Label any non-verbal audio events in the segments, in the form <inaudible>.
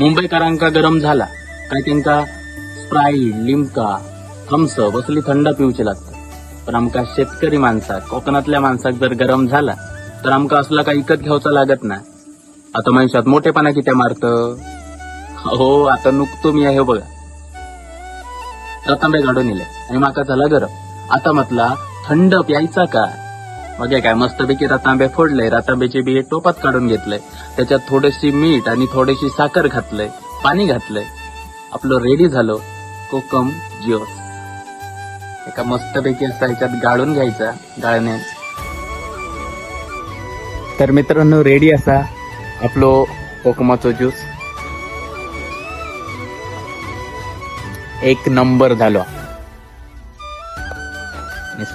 मुंबईकरांका गरम झाला काय त्यांका स्प्राईट लिमका थम्सअप असली थंड पिवचे लागतं पण आमका शेतकरी माणसाक कोकणातल्या माणसाक जर गरम झाला तर आमका असला काही इकत घ्यावचा लागत ना आता मनुष्यात मोठेपणा किती मारत. हो आता नुकतो मी आहे बघा. रतांबे गाडून आणि माका झाला गरम. आता म्हटला थंड प्यायचा का मग काय मस्तपैकी रतांबे फोडले रतांब्याचे बिये टोपात काढून घेतलंय त्याच्यात थोडीशी मीठ आणि थोडीशी साखर घातलंय पाणी घातलंय. आपलं रेडी झालं. कोकम जिओस एका मस्तपैकी असा ह्याच्यात गाळून घ्यायचा गाळणे. तर मित्रांनो रेडी असा आपलो कोकमाचो ज्यूस एक नंबर झालो.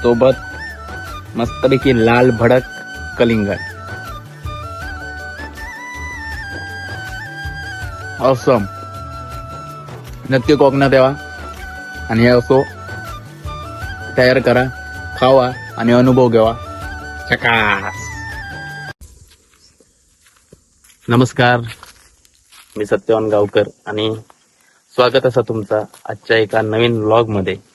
सोबत मस्तपैकी लाल भडक कलिंगड ऑसम नक्की कोकणात यावा आणि हे असो तयार करा खावा आणि अनुभव घ्यावा. चकास. नमस्कार. मी सत्यवान गावकर आणि स्वागत असा तुमचा आजच्या एका नवीन व्लॉगमध्ये.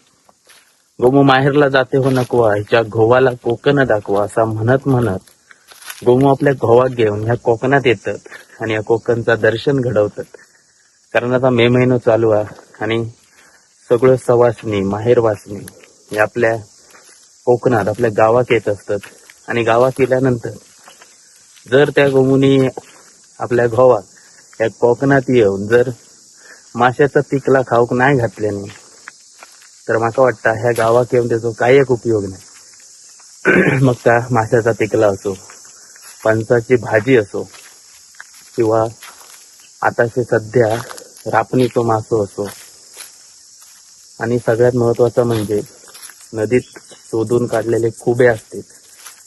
गोमू माहेरला जाते हो नकवा ह्याच्या घोवाला कोकण दाखवा असा म्हणत म्हणत गोमू आपल्या घोवा घेऊन ह्या कोकणात येतात आणि या कोकणचा दर्शन घडवतात. कारण आता मे महिना चालू आहे आणि सगळं सवासणी माहेरवासनी हे आपल्या कोकणात आपल्या गावात येत असतात. आणि गावात येल्यानंतर जर त्या गोमुनी आपल्या घोवात या कोकणात येऊन जर माशाचा तिकला खाऊक नाही घातल्याने तर माका वाटतं ह्या गावात येऊन त्याचा काही एक उपयोग नाही. <clears throat> मग त्या माशाचा पिकला असो फणसाची भाजी असो किंवा आताचे सध्या रापणीचो मासो असो. आणि सगळ्यात महत्वाचं म्हणजे नदीत शोधून काढलेले खुबे असतील.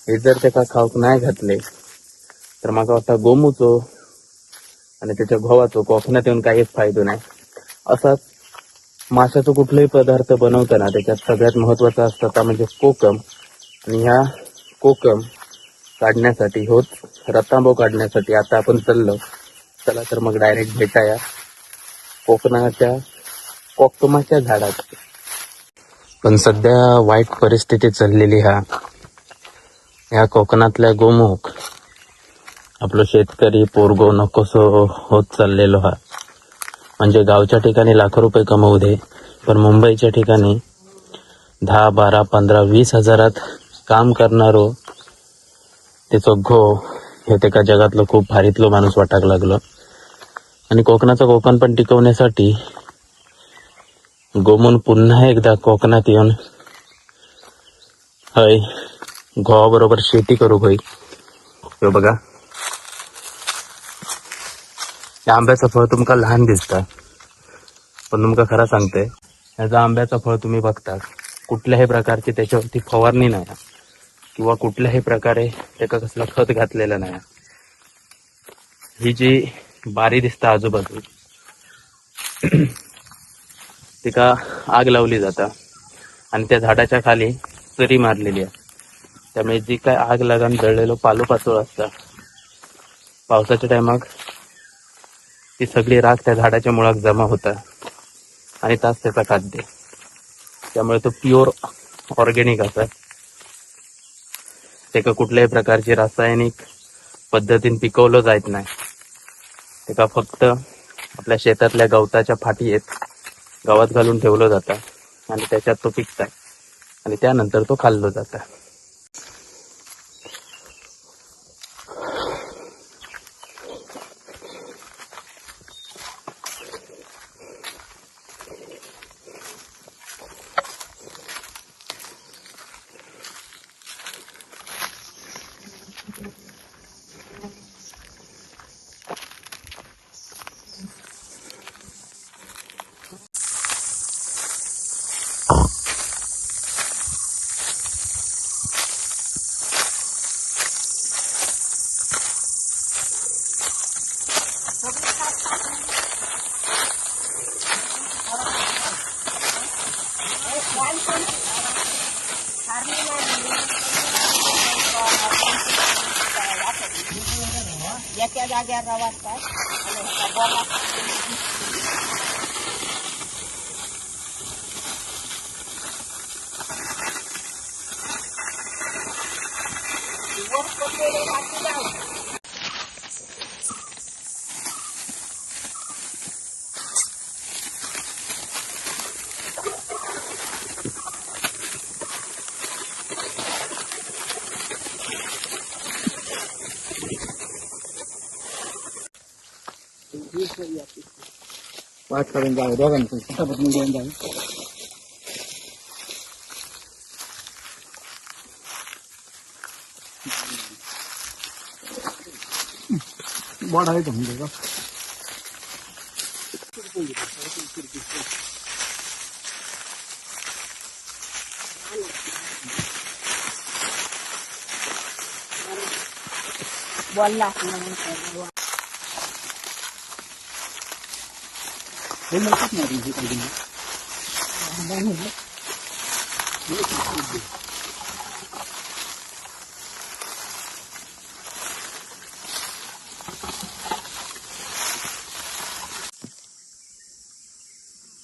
हे जर त्याचा खाऊक नाही घातले तर माका वाटतं गोमूचो आणि त्याच्या गव्हाचो कोकणात येऊन काहीच फायदो नाही. असाच माशाचा कुठलाही पदार्थ बनवताना त्याच्यात सगळ्यात महत्त्वाचा असतं त्या म्हणजे कोकम. आणि ह्या कोकम काढण्यासाठी होत रतांबो काढण्यासाठी आता आपण चाललो. चला तर मग डायरेक्ट भेटाया कोकणाच्या कोकमाच्या झाडात. पण सध्या वाईट परिस्थिती चाललेली हा. ह्या कोकणातल्या गोमुख. आपलं शेतकरी पोरगो नकोसो होत चाललेलो हा. म्हणजे गावच्या ठिकाणी लाखो रुपये कमवू दे पण मुंबईच्या ठिकाणी दहा बारा पंधरा वीस हजारात काम करणारो त्याचो घो हे त्याका जगातलं खूप भारीतलो माणूस वाटाक लागलो. आणि कोकणाचं कोकण पण टिकवण्यासाठी गोमून पुन्हा एकदा कोकणात येऊन हय बरोबर शेती करू होई बघा. या आंब्याचं फळ तुमका लहान दिसता. पण तुमका खरं सांगते याचा आंब्याचं फळ तुम्ही बघता कुठल्याही प्रकारची त्याच्यावरती फवारणी नाही. किंवा कुठल्याही प्रकारे त्याका कसलं खत घातलेलं नाही. ही जी बारी दिसता आजूबाजू तिका आग लावली जाता. आणि त्या झाडाच्या खाली चरी मारलेली आहे. त्यामुळे जी काय आग लागून जळलेलो पालो पाचोळ असता. पावसाच्या टायमाक ती सगळी राख त्या झाडाच्या मुळात जमा होतात. आणि तास त्याचा खाद्य त्यामुळे तो प्युअर ऑर्गॅनिक असतात. त्याका कुठल्याही प्रकारची रासायनिक पद्धतीने पिकवलं जात नाही. त्याका फक्त आपल्या शेतातल्या गवताच्या फाटी येत गवत घालून ठेवलं जातं. आणि त्याच्यात तो पिकताय. आणि त्यानंतर तो खाल्लो जाता. एका जाग्यावर रवासतात आणि वर पाठ करून जावे दोघांचं पटापट निघून जावे बोर्ड आहे का म्हणजे का? बोलला म्हणून तर. हे नक्कीच नाही तुमची काही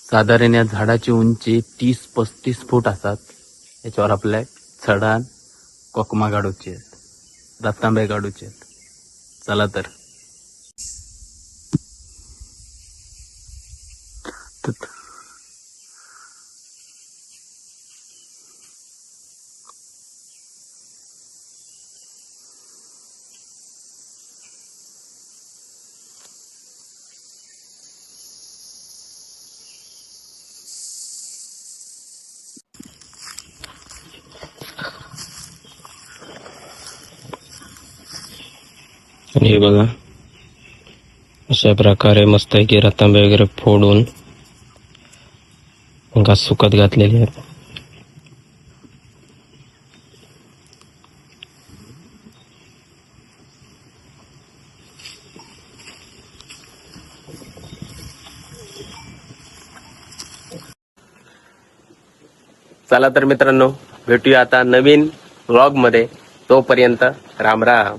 साधारण या झाडाची उंची तीस पस्तीस फूट असतात. याच्यावर आपल्या चढान कोकमा गाडूची आहेत रत्नाबाई गाडूची आहेत. चला तर. त- आणि हे बघा अशा प्रकारे मस्त आहे की रतांबे वगैरे फोडून मग सुकत घातलेले आहेत चला तर मित्रांनो भेटूया आता नवीन व्लॉगमध्ये. तोपर्यंत राम राम.